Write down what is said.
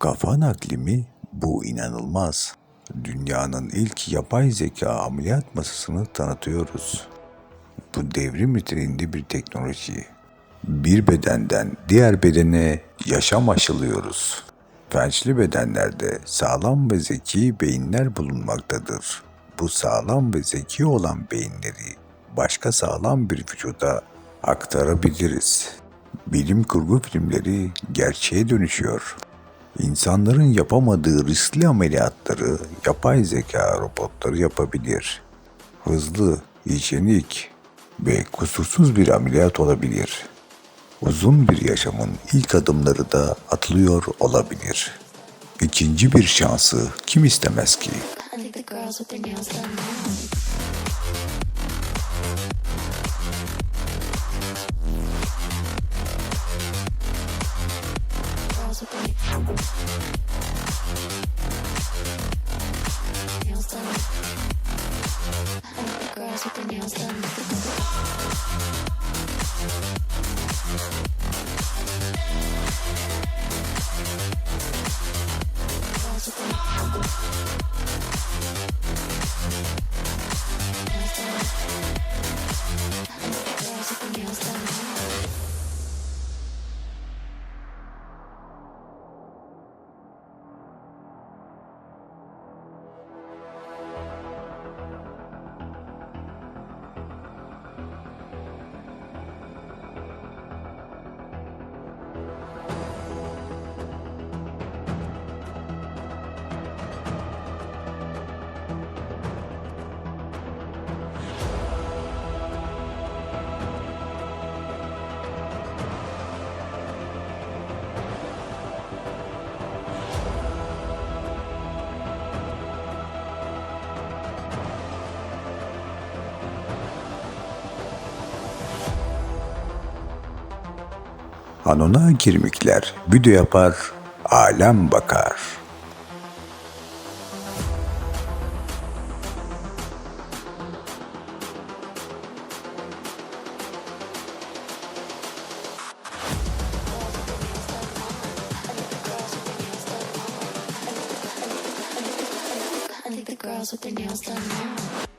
Kafa nakli mi? Bu inanılmaz. Dünyanın ilk yapay zeka ameliyat masasını tanıtıyoruz. Bu devrim niteliğinde bir teknoloji. Bir bedenden diğer bedene yaşam aşılıyoruz. Felçli bedenlerde sağlam ve zeki beyinler bulunmaktadır. Bu sağlam ve zeki olan beyinleri başka sağlam bir vücuda aktarabiliriz. Bilim kurgu filmleri gerçeğe dönüşüyor. İnsanların yapamadığı riskli ameliyatları yapay zeka robotları yapabilir. Hızlı, hijyenik ve kusursuz bir ameliyat olabilir. Uzun bir yaşamın ilk adımları da atılıyor olabilir. İkinci bir şansı kim istemez ki? Girls with the nails done. Anona girmikler, video yapar, alem bakar. With their nails done now.